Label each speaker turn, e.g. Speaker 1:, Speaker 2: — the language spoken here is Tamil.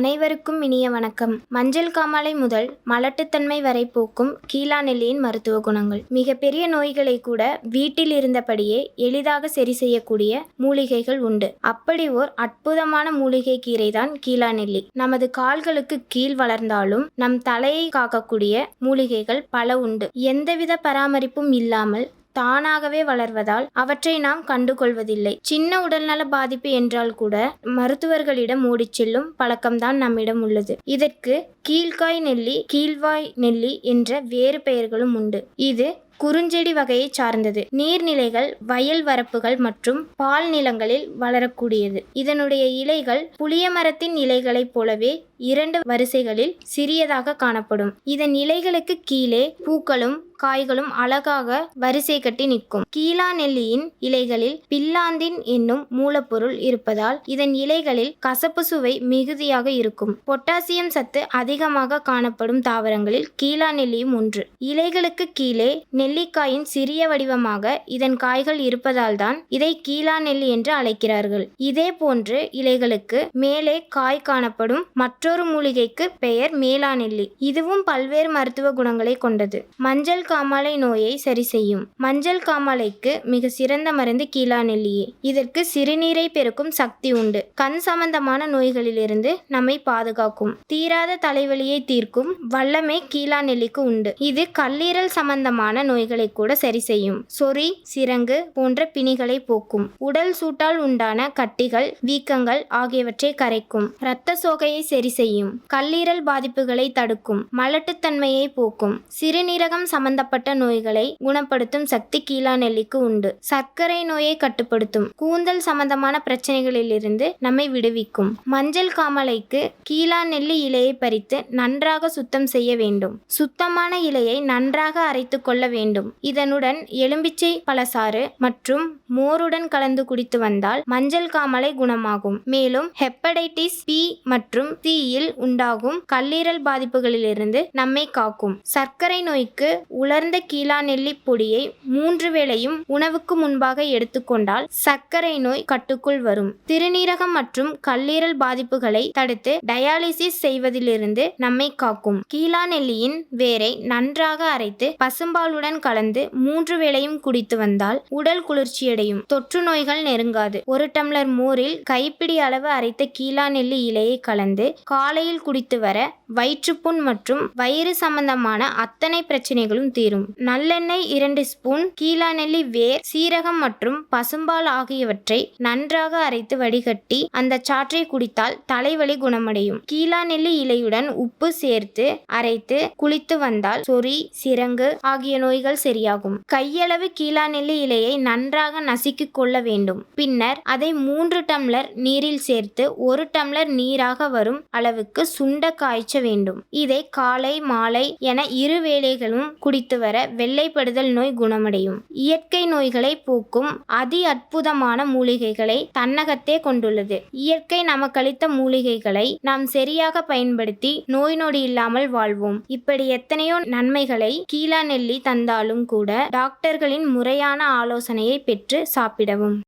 Speaker 1: அனைவருக்கும் இனிய வணக்கம். மஞ்சள் காமாலை முதல் மலட்டுத்தன்மை வரை போக்கும் கீழா நெல்லியின் மருத்துவ குணங்கள். மிகப்பெரிய நோய்களை கூட வீட்டில் இருந்தபடியே எளிதாக சரி செய்யக்கூடிய மூலிகைகள் உண்டு. அப்படி ஓர் அற்புதமான மூலிகை கீரை தான் கீழா நெல்லி. நமது கால்களுக்கு கீழ் வளர்ந்தாலும் நம் தலையை காக்கக்கூடிய மூலிகைகள் பல உண்டு. எந்தவித பராமரிப்பும் இல்லாமல் தானாகவே வளர்வதால் அவற்றை நாம் கண்டுகொள்வதில்லை. சின்ன உடல்நல பாதிப்பு என்றால் கூட மருத்துவர்களிடம் ஓடிச் செல்லும் பழக்கம்தான் நம்மிடம் உள்ளது. இதற்கு கீழ்காய் நெல்லி கீழ்வாய் நெல்லி என்ற வேறு பெயர்களும் உண்டு. இது குறுஞ்செடி வகையை சார்ந்தது. நீர்நிலைகள் வயல் வரப்புகள் மற்றும் பால் நிலங்களில் வளரக்கூடியது. இதனுடைய இலைகள் புளிய மரத்தின் இலைகளைப் போலவே இரண்டு வரிசைகளில் சிறியதாக காணப்படும். இதன் இலைகளுக்கு கீழே பூக்களும் காய்களும் அழகாக வரிசை கட்டி நிற்கும். கீழா நெல்லியின் இலைகளில் பில்லாந்தின் என்னும் மூலப்பொருள் இருப்பதால் இதன் இலைகளில் கசப்பு சுவை மிகுதியாக இருக்கும். பொட்டாசியம் சத்து அதிகமாக காணப்படும் தாவரங்களில் கீழா நெல்லியும் ஒன்று. இலைகளுக்கு கீழே நெல்லிக்காயின் சிறிய வடிவமாக இதன் காய்கள் இருப்பதால் தான் இதை கீழா நெல்லி என்று அழைக்கிறார்கள். இதே போன்று இலைகளுக்கு மேலே காய் காணப்படும் மற்றொரு மூலிகைக்கு பெயர் மேலா நெல்லி. இதுவும் பல்வேறு மருத்துவ குணங்களை கொண்டது. மஞ்சள் காமாலை நோயை சரி செய்யும். மஞ்சள் காமாலைக்கு மிக சிறந்த மருந்து கீழா நெல்லியே. இதற்கு சிறுநீரை பெருக்கும் சக்தி உண்டு. கண் சம்பந்தமான நோய்களிலிருந்து நம்மை பாதுகாக்கும். தீராத தலைவலியை தீர்க்கும் வல்லமை கீழா நெல்லிக்கு உண்டு. இது கல்லீரல் சம்பந்தமான நோய்களை கூட சரி செய்யும். சொறி சிரங்கு போன்ற பிணிகளை போக்கும். உடல் சூட்டால் உண்டான கட்டிகள் வீக்கங்கள் ஆகியவற்றை கரைக்கும். இரத்த சோகையை சரி செய்யும். கல்லீரல் பாதிப்புகளை தடுக்கும். மலட்டுத்தன்மையை போக்கும். சிறுநீரகம் சம்பந்தப்பட்ட நோய்களை குணப்படுத்தும் சக்தி கீழா நெல்லிக்கு உண்டு. சர்க்கரை நோயை கட்டுப்படுத்தும் கூந்தல் சம்பந்தமான பிரச்சனைகளிலிருந்து நம்மை விடுவிக்கும். மஞ்சள் காமலைக்கு கீழா நெல்லி இலையை பறித்து நன்றாக சுத்தம் செய்ய வேண்டும். சுத்தமான இலையை நன்றாக அரைத்து கொள்ள வேண்டும். இதனுடன் எலும்பிச்சை பழசாறு மற்றும் மோருடன் கலந்து குடித்து வந்தால் மஞ்சள் காமலை குணமாகும். மேலும் ஹெப்படைட்டிஸ் பி மற்றும் தீயில் உண்டாகும் கல்லீரல் பாதிப்புகளிலிருந்து நம்மை காக்கும். சர்க்கரை நோய்க்கு உலர்ந்த கீழாநெல்லி பொடியை மூன்று வேளையும் உணவுக்கு முன்பாக எடுத்துக்கொண்டால் சர்க்கரை நோய் கட்டுக்குள் வரும். திருநீரகம் மற்றும் கல்லீரல் பாதிப்புகளை தடுத்து டயாலிசிஸ் செய்வதிலிருந்து நம்மை காக்கும். கீழாநெல்லியின் வேரை நன்றாக அரைத்து பசும்பாலுடன் கலந்து மூன்று வேளையும் குடித்து வந்தால் உடல் குளிர்ச்சியடையும். தொற்று நோய்கள் நெருங்காது. ஒரு டம்ளர் மோரில் கைப்பிடி அளவு அரைத்த கீழாநெல்லி இலையை கலந்து காலையில் குடித்து வர வயிற்றுப்புண் மற்றும் வயிறு சம்பந்தமான அத்தனை பிரச்சனைகளும் தீரும். நல்லெண்ணெய் இரண்டு ஸ்பூன் கீழாநெல்லி வேர் சீரகம் மற்றும் பசும்பால் ஆகியவற்றை நன்றாக அரைத்து வடிகட்டி அந்த சாற்றை குடித்தால் தலைவலி குணமடையும். கீழாநெல்லி இலையுடன் உப்பு சேர்த்து அரைத்து குளித்து வந்தால் சொறி சிரங்கு ஆகிய நோய்கள் சரியாகும். கையளவு கீழாநெல்லி இலையை நன்றாக நசுக்கி கொள்ள வேண்டும். பின்னர் அதை மூன்று டம்ளர் நீரில் சேர்த்து ஒரு டம்ளர் நீராக வரும் அளவுக்கு சுண்ட காய்ச்ச வேண்டும். இதை காலை மாலை என இரு வேளைகளும் குடித்து வர வெள்ளைப்படுதல் நோய் குணமடையும். இயற்கை நோய்களை போக்கும் அதி அற்புதமான மூலிகைகளை தன்னகத்தே கொண்டுள்ளது. இயற்கை நமக்களித்த மூலிகைகளை நாம் சரியாக பயன்படுத்தி நோய் நொடி இல்லாமல் வாழ்வோம். இப்படி எத்தனையோ நன்மைகளை கீழா நெல்லி தந்தாலும் கூட டாக்டர்களின் முறையான ஆலோசனையை பெற்று சாப்பிடவும்.